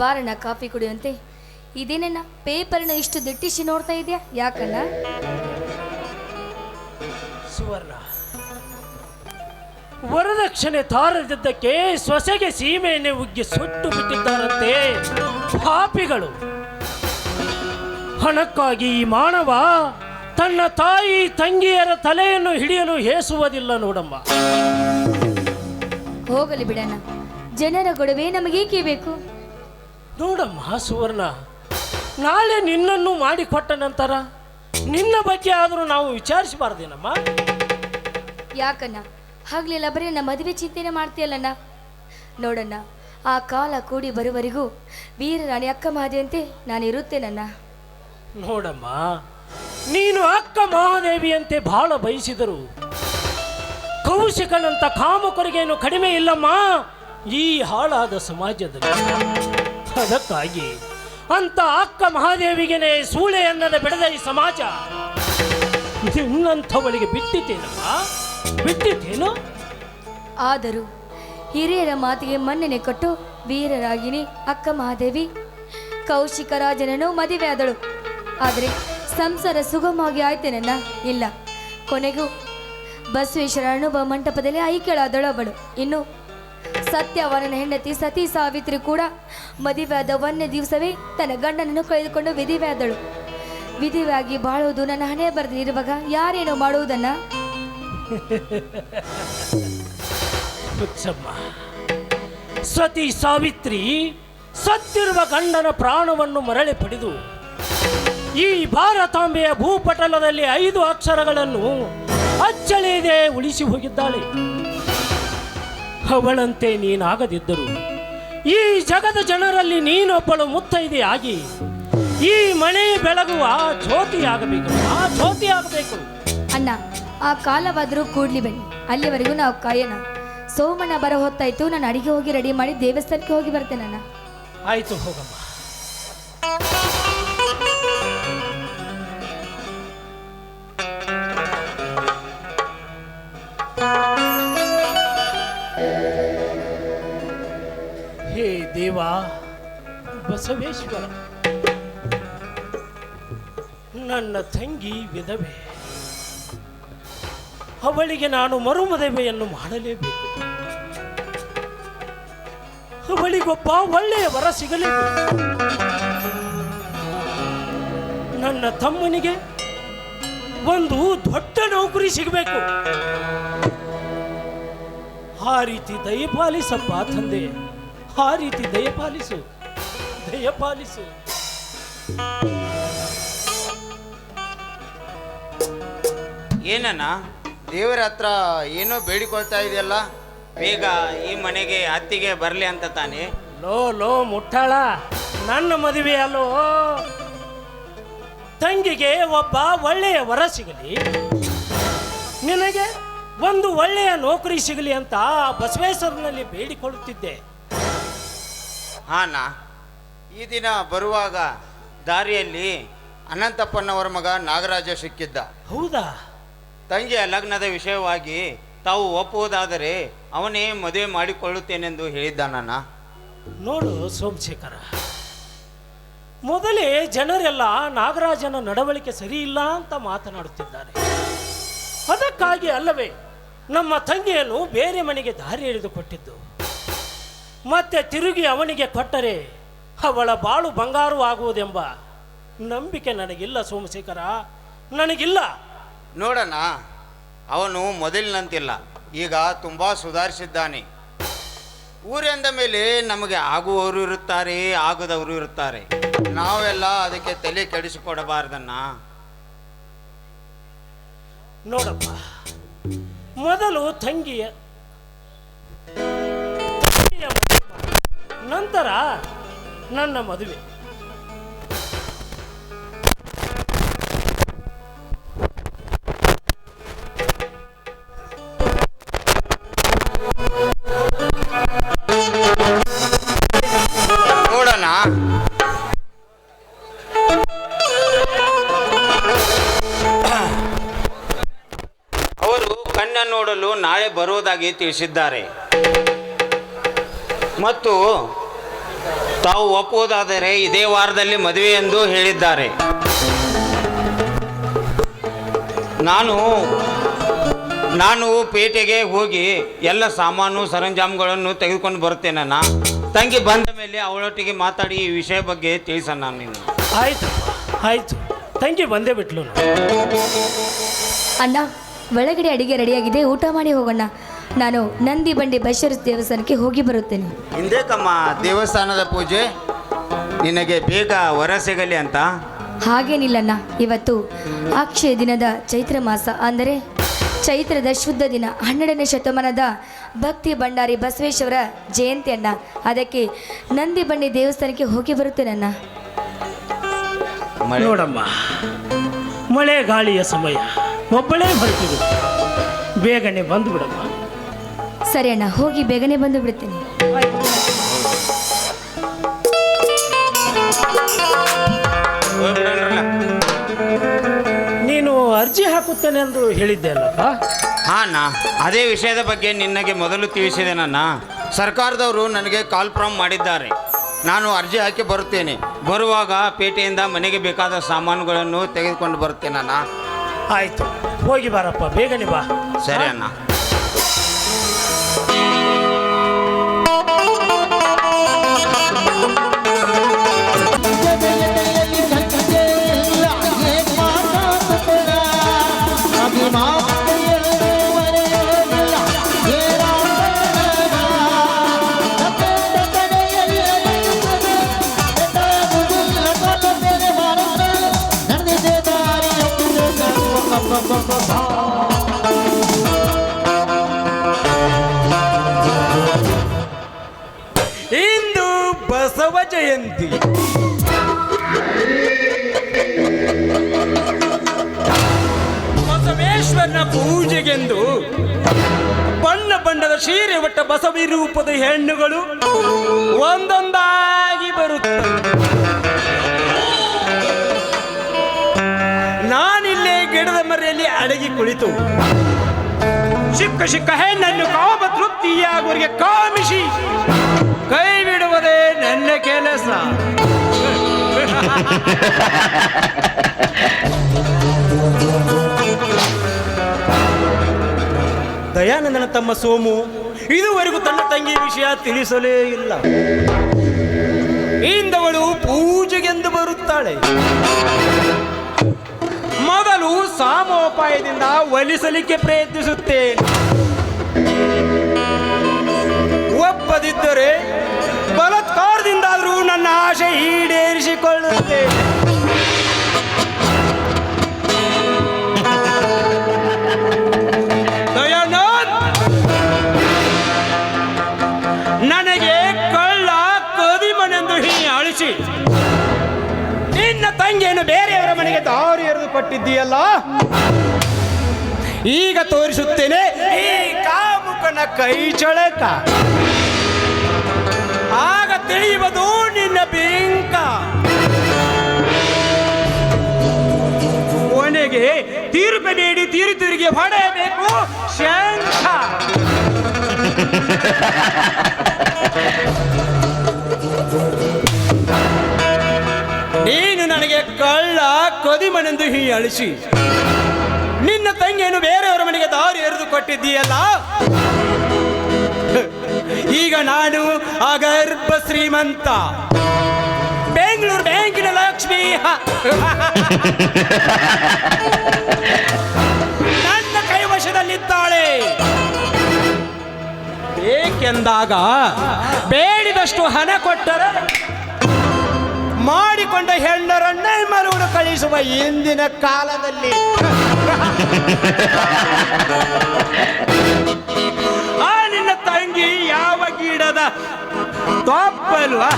ಬಾರಣ್ಣ coffee ಕುಡಿಯುವಂತೆ. ಇದೇನನ್ನ ಪೇಪರ್ನ ಇಷ್ಟು ದಿಟ್ಟಿಸಿ ನೋಡ್ತಾ ಇದೆಯಾ? ಯಾಕಣ್ಣ? ಸುವರ್ಣ ವರದಕ್ಷಿಣೆ ತಾರದಿದ್ದಕ್ಕೆ ಸೊಸೆಗೆ ಸೀಮೆಯನ್ನೇ ಉಗ್ಗಿ ಸುಟ್ಟು ಬಿಟ್ಟಿದ್ದಾರಂತೆ ಪಾಪಿಗಳು. ಹಣಕ್ಕಾಗಿ ಈ ಮಾನವ ತನ್ನ ತಾಯಿ ತಂಗಿಯರ ತಲೆಯನ್ನು ಹಿಡಿಯಲು ಹೇಸುವುದಿಲ್ಲ ನೋಡಮ್ಮ. ಹೋಗಲಿ ಬಿಡಣ್ಣ. ಜನರ ಗೊಡವೆ ನಮಗೇಕೆ ಬೇಕು? ನೋಡಮ್ಮ ಸುವರ್ಣ ನಾಳೆ ನಿನ್ನನ್ನು ಮಾಡಿಕೊಟ್ಟ ನಂತರ ನಿನ್ನ ಬಗ್ಗೆ ಆದರೂ ನಾವು ವಿಚಾರಿಸಬಾರ್ದೇನಮ್ಮ? ಯಾಕಣ್ಣ? ಆಗ್ಲಿಲ್ಲ ಬರೀ ನಮ್ಮ ಮದುವೆ ಚಿಂತೆನೆ ಮಾಡ್ತೀಯಲ್ಲಣ್ಣ? ನೋಡಣ್ಣ ಆ ಕಾಲ ಕೂಡಿ ಬರುವವರೆಗೂ ವೀರರಾಣಿ ಅಕ್ಕ ಮಹಾದೇವಿಯಂತೆ ನಾನು ಇರುತ್ತೇನಣ್ಣ? ನೋಡಮ್ಮ ನೀನು ಅಕ್ಕ ಮಹಾದೇವಿಯಂತೆ ಬಹಳ ಬಯಸಿದರು ಕೌಶಿಕನಂತ ಕಾಮಕರಿಗೇನು ಕಡಿಮೆ ಇಲ್ಲಮ್ಮ? ಈ ಹಾಳಾದ ಸಮಾಜದಲ್ಲಿ. ಅದಕ್ಕಾಗಿ ಅಂತ ಅಕ್ಕ ಮಹಾದೇವಿಗೆನೆ ಸೂಳೆ ಅನ್ನದ ಬೆಳೆದ ಈ ಸಮಾಜ ನಿನ್ನಂಥವಳಿಗೆ ಬಿಟ್ಟಿದ್ದೇನಮ್ಮ? ಬಿಟ್ಟಿದ್ದೇನು? ಆದರೂ ಹಿರಿಯರ ಮಾತಿಗೆ ಮನ್ನಣೆ ಕೊಟ್ಟು ವೀರರಾಗಿನಿ ಅಕ್ಕ ಮಹಾದೇವಿ. ಕೌಶಿಕ ರಾಜನನ್ನು ಮದುವೆ ಆದಳು. ಆದರೆ ಸಂಸಾರ ಸುಗಮವಾಗಿ ಆಯ್ತೇನನ್ನ? ಇಲ್ಲ. ಕೊನೆಗೂ ಬಸವೇಶ್ವರ ಅನುಭವ ಮಂಟಪದಲ್ಲಿ ಐಕ್ಯಳಾದಳು ಅವಳು. ಇನ್ನು ಸತ್ಯವರನ ಹೆಂಡತಿ ಸತಿ ಸಾವಿತ್ರಿ ಕೂಡ ಮದುವೆಯಾದ ವನ್ಯ ದಿವಸವೇ ತನ್ನ ಗಂಡನನ್ನು ಕಳೆದುಕೊಂಡು ವಿಧಿವೆಯಾದಳು. ವಿಧಿವಾಗಿ ಬಾಳುವುದು ನನ್ನ ಹಣೆ ಬರೆದಿರುವಾಗ ಯಾರೇನೋ ಮಾಡುವುದನ್ನ? ಸತಿ ಸಾವಿತ್ರಿ ಸತ್ತಿರುವ ಗಂಡನ ಪ್ರಾಣವನ್ನು ಮರಳಿ ಪಡೆದು ಈ ಭಾರತಾಂಬೆಯ ಭೂಪಟಲದಲ್ಲಿ ಐದು ಅಕ್ಷರಗಳನ್ನು ಅಚ್ಚಳಿದೆ ಉಳಿಸಿ ಹೋಗಿದ್ದಾಳೆ. ಅವಳಂತೆ ನೀನಾಗದಿದ್ದರು ಈ ಜಗದ ಜನರಲ್ಲಿ ನೀನೊಬ್ಬಳು ಮುತ್ತೈದೆಯಾಗಿ ಈ ಮನೆ ಬೆಳಗುವ ಜ್ಯೋತಿಯಾಗಬೇಕು ಆ ಜ್ಯೋತಿಯಾಗಬೇಕು. ಅಣ್ಣ ಆ ಕಾಲವಾದರೂ ಕೂಡ್ಲಿ ಬನ್ನಿ ಅಲ್ಲಿವರೆಗೂ ನಾವು ಕಾಯೋಣ. ಸೋಮಣ್ಣ ಬರೋ ಹೊತ್ತಾಯ್ತು ನಾನು ಅಡಿಗೆ ಹೋಗಿ ರೆಡಿ ಮಾಡಿ ದೇವಸ್ಥಾನಕ್ಕೆ ಹೋಗಿ ಬರ್ತೇನೆ ಅಣ್ಣ. ಆಯ್ತು ಹೋಗಮ್ಮ. ಬಸವೇಶ್ವರ. ನನ್ನ ತಂಗಿ ವಿಧವೆ. ಅವಳಿಗೆ ನಾನು ಮರುಮದುವೆಯನ್ನು ಮಾಡಲೇಬೇಕು. ಅವಳಿಗೊಬ್ಬ ಒಳ್ಳೆಯ ವರ ಸಿಗಲೇಬೇಕು. ನನ್ನ ತಮ್ಮನಿಗೆ ಒಂದು ದೊಡ್ಡ ನೌಕರಿ ಸಿಗಬೇಕು. ಆ ರೀತಿ ದಯಪಾಲಿಸಪ್ಪ ತಂದೆ. ಆ ರೀತಿ ದಯಪಾಲಿಸು ದಯಪಾಲಿಸು ಏನಣ್ಣ ದೇವರ ಹತ್ರ ಏನೋ ಬೇಡಿಕೊಳ್ತಾ ಇದೆಯಲ್ಲ? ಬೇಗ ಈ ಮನೆಗೆ ಅತ್ತಿಗೆ ಬರಲಿ ಅಂತ ತಾನೆ? ಲೋ ಲೋ ಮುಟ್ಟಾಳ ನನ್ನ ಮದುವೆ ಅಲ್ಲೋ. ತಂಗಿಗೆ ಒಬ್ಬ ಒಳ್ಳೆಯ ವರ ಸಿಗಲಿ ನಿನಗೆ ಒಂದು ಒಳ್ಳೆಯ ನೌಕರಿ ಸಿಗಲಿ ಅಂತ ಬಸವೇಶ್ವರನಲ್ಲಿ ಬೇಡಿಕೊಳ್ಳುತ್ತಿದ್ದೆ. ಹಾನ. ಈ ದಿನ ಬರುವಾಗ ದಾರಿಯಲ್ಲಿ ಅನಂತಪ್ಪನವರ ಮಗ ನಾಗರಾಜ ಸಿಕ್ಕಿದ್ದ. ಹೌದಾ? ತಂಗಿಯ ಲಗ್ನದ ವಿಷಯವಾಗಿ ತಾವು ಒಪ್ಪುವುದಾದರೆ ಅವನೇ ಮದುವೆ ಮಾಡಿಕೊಳ್ಳುತ್ತೇನೆಂದು ಹೇಳಿದ್ದಾನಣ್ಣ ನೋಡು ಸೋಮಶೇಖರ ಮೊದಲೇ ಜನರೆಲ್ಲ ನಾಗರಾಜನ ನಡವಳಿಕೆ ಸರಿ ಇಲ್ಲ ಅಂತ ಮಾತನಾಡುತ್ತಿದ್ದಾರೆ. ಅದಕ್ಕಾಗಿ ಅಲ್ಲವೇ ನಮ್ಮ ತಂಗಿಯನ್ನು ಬೇರೆ ಮನೆಗೆ ದಾರಿ ಹಿಡಿದುಕೊಟ್ಟಿದ್ದು ಕೊಟ್ಟಿದ್ದು ಮತ್ತೆ ತಿರುಗಿ ಅವನಿಗೆ ಕೊಟ್ಟರೆ ಅವಳ ಬಾಳು ಬಂಗಾರು ಆಗುವುದೆಂಬ ನಂಬಿಕೆ ನನಗಿಲ್ಲ ಸೋಮಶೇಖರ. ನನಗಿಲ್ಲ. ನೋಡೋಣ ಅವನು ಮೊದಲಿನಂತಿಲ್ಲ. ಈಗ ತುಂಬ ಸುಧಾರಿಸಿದ್ದಾನೆ. ಊರೆಂದ ಮೇಲೆ ನಮಗೆ ಆಗುವವರು ಇರುತ್ತಾರೆ ಆಗದವರು ಇರುತ್ತಾರೆ. ನಾವೆಲ್ಲ ಅದಕ್ಕೆ ತಲೆ ಕೆಡಿಸಿಕೊಡಬಾರ್ದನ್ನ ನೋಡಪ್ಪ ಮೊದಲು ತಂಗಿಯ. ನಂತರ ನನ್ನ ಮದುವೆ. ಅವರು ಕಣ್ಣ ನೋಡಲು ನಾಳೆ ಬರುವುದಾಗಿ ತಿಳಿಸಿದ್ದಾರೆ. ಮತ್ತು ತಾವು ಒಪ್ಪುವುದಾದರೆ ಇದೇ ವಾರದಲ್ಲಿ ಮದುವೆ ಎಂದು ಹೇಳಿದ್ದಾರೆ. ನಾನು ನಾನು ಪೇಟೆಗೆ ಹೋಗಿ ಎಲ್ಲ ಸಾಮಾನು ಸರಂಜಾಮುಗಳನ್ನು ತೆಗೆದುಕೊಂಡು ಬರುತ್ತೇನಣ್ಣ ತಂಗಿ ಬಂದ ಮೇಲೆ ಅವಳೊಟ್ಟಿಗೆ ಮಾತಾಡಿ ಈ ವಿಷಯ ಬಗ್ಗೆ ತಿಳಿಸೋಣ ನಾನು ನಿನ್ನ. ಆಯ್ತು ಆಯ್ತು. ತಂಗಿ ಬಂದೇ ಬಿಟ್ಲು. ಅಣ್ಣ ಒಳಗಡೆ ಅಡಿಗೆ ರೆಡಿಯಾಗಿದೆ. ಊಟ ಮಾಡಿ ಹೋಗೋಣ ನಾನು ನಂದಿ ಬಂಡಿ ಬೈಶ್ವರ ದೇವಸ್ಥಾನಕ್ಕೆ ಹೋಗಿ ಬರುತ್ತೇನೆ. ಹಿಂದೇಕಮ್ಮ ದೇವಸ್ಥಾನದ ಪೂಜೆ ನಿನಗೆ ಬೇಗ ವರ ಸಿಗಲಿ ಅಂತ. ಹಾಗೇನಿಲ್ಲಣ್ಣ ಇವತ್ತು ಅಕ್ಷಯ ದಿನದ ಚೈತ್ರ ಮಾಸ ಅಂದರೆ ಚೈತ್ರದ ಶುದ್ಧ ದಿನ ಹನ್ನೆರಡನೇ ಶತಮಾನದ ಭಕ್ತಿ ಭಂಡಾರಿ ಬಸವೇಶ್ವರ ಜಯಂತಿ ಅಣ್ಣ. ಅದಕ್ಕೆ ನಂದಿ ಬಂಡಿ ದೇವಸ್ಥಾನಕ್ಕೆ ಹೋಗಿ ಬರುತ್ತೇನಣ್ಣ. ಮಳೆ. ನೋಡಮ್ಮ ಮಳೆ ಗಾಳಿಯ ಸಮಯ ಒಬ್ಬಳೇ ಬರ್ತಿದ್ದು ಬೇಗನೆ ಬಂದು ಬಿಡಮ್ಮ ಸರಿ ಅಣ್ಣ ಹೋಗಿ ಬೇಗನೆ ಬಂದು ಬಿಡ್ತೀನಿ. ನೀನು ಅರ್ಜಿ ಹಾಕುತ್ತೇನೆ ಎಂದು ಹೇಳಿದ್ದೆ ಅಲ್ಲಪ್ಪ ಹಾ ನಾ ಅದೇ ವಿಷಯದ ಬಗ್ಗೆ ನಿನ್ನಗೆ ಮೊದಲು ತಿಳಿಸಿದೆ ನನ್ನ. ಸರ್ಕಾರದವರು ನನಗೆ ಕಾಲ್ ಫ್ರಾಮ್ ಮಾಡಿದ್ದಾರೆ. ನಾನು ಅರ್ಜಿ ಹಾಕಿ ಬರುತ್ತೇನೆ. ಬರುವಾಗ ಪೇಟೆಯಿಂದ ಮನೆಗೆ ಬೇಕಾದ ಸಾಮಾನುಗಳನ್ನು ತೆಗೆದುಕೊಂಡು ಬರುತ್ತೇನಣ್ಣ ಆಯ್ತು ಹೋಗಿ ಬಾರಪ್ಪ ಬೇಗನೆ ಬಾ. ಸರಿ ಅಣ್ಣ. ಇಂದು ಬಸವ ಜಯಂತಿ. ಬಸವೇಶ್ವರನ ಪೂಜೆಗೆಂದು ಬಣ್ಣ ಬಣ್ಣದ ಸೀರೆ ಒಟ್ಟ ಬಸವಿ ರೂಪದ ಹೆಣ್ಣುಗಳು ಒಂದೊಂದಾಗಿ ಬರುತ್ತವೆ. ಗಿಡದ ಮರೆಯಲ್ಲಿ ಅಡಗಿ ಕುಳಿತು. ಚಿಕ್ಕ ಚಿಕ್ಕ ಹೆಣ್ಣನ್ನು ಕಾಮ ತೃಪ್ತಿಯಾಗುವರಿಗೆ ಕಾಮಿಸಿ. ಕೈ ಬಿಡುವುದೇ ನನ್ನ ಕೆಲಸ. ದಯಾನಂದನ ತಮ್ಮ ಸೋಮು ಇದುವರೆಗೂ ತನ್ನ ತಂಗಿ ವಿಷಯ ತಿಳಿಸಲೇ ಇಲ್ಲ. ಇಂದವಳು ಪೂಜೆಗೆಂದು ಬರುತ್ತಾಳೆ. ಸಾಮೋಪಾಯದಿಂದ ಒಲಿಸಲಿಕ್ಕೆ ಪ್ರಯತ್ನಿಸುತ್ತೆ ಒಪ್ಪದಿದ್ದರೆ ಬಲತ್ಕಾರದಿಂದಾದರೂ ನನ್ನ ಆಶೆ ಈಡೇರಿಸಿಕೊಳ್ಳುತ್ತೆ. ನನಗೆ ಕಳ್ಳ ಅಳಿಸಿ. ನಿನ್ನ ತಂಗಿಯನ್ನು ಬೇರೆಯವರ ಮನೆಗೆ ದಾರಿ ಕೊಟ್ಟಿದ್ದೀಯಲ್ಲ ಈಗ ತೋರಿಸುತ್ತೇನೆ ಈ ಕಾಮುಕನ ಕೈ ಚಳಕ ಆಗ ತಿಳಿಯುವುದು ನಿನ್ನ ಬೇಂಕ. ಕೊನೆಗೆ ತೀರ್ಪು ನೀಡಿ ತೀರು ತಿರುಗಿ ಹೊಡೆಯಬೇಕು ಶಂಖ. ಹೀಯಾಳಿಸಿ ನಿನ್ನ ತಂಗಿಯನ್ನು ಬೇರೆಯವರ ಮನೆಗೆ ದಾರಿ ಎರೆದು ಕೊಟ್ಟಿದ್ದೀಯಲ್ಲ? ಈಗ ನಾನು ಅಗರ್ಭ ಶ್ರೀಮಂತ. ಬೆಂಗಳೂರು ಬ್ಯಾಂಕಿನ ಲಕ್ಷ್ಮಿ. ನನ್ನ ಕೈವಶದಲ್ಲಿದ್ದಾಳೆ. ಬೇಕೆಂದಾಗ ಬೇಡಿದಷ್ಟು ಹಣ ಕೊಟ್ಟರೆ ಮಾಡಿಕೊಂಡ ಹೆಣ್ಣರನ್ನೇ ಮರುಳು ಕಳಿಸುವ ಇಂದಿನ ಕಾಲದಲ್ಲಿ. ಆ, ನಿನ್ನ ತಂಗಿ ಯಾವ ಗಿಡದ ತಪ್ಪಲ್ವಾ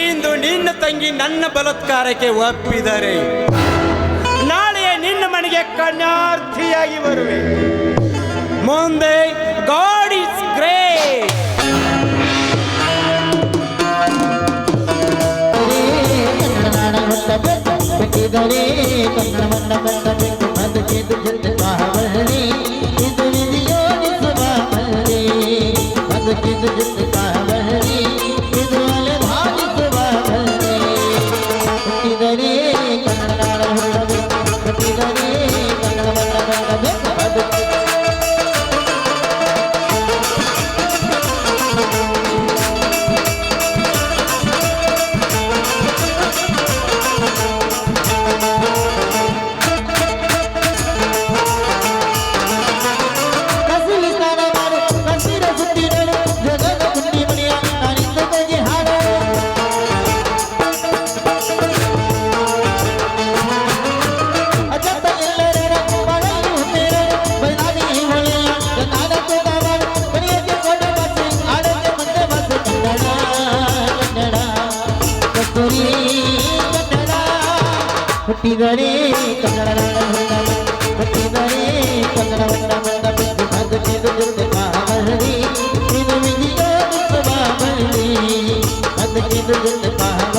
ಇಂದು ನಿನ್ನ ತಂಗಿ ನನ್ನ ಬಲತ್ಕಾರಕ್ಕೆ ಒಪ್ಪಿದರೆ ನಾಳೆ ನಿನ್ನ ಮನೆಗೆ ಕನ್ಯಾರ್ಥಿಯಾಗಿ ಬರುವೆ. ಮುಂದೆ God is great Kannada Kannada ಬರಿ ಕನ್ನಡ ಬಟ್ಟಿ ಬರಿ ಕನ್ನಡ ಭಗತಿದು ಮಾಮಹರಿ ಇದು ವಿಜಯ ಮಾಮಹರಿ ಭಗತಿದು ಮಾಮಹರಿ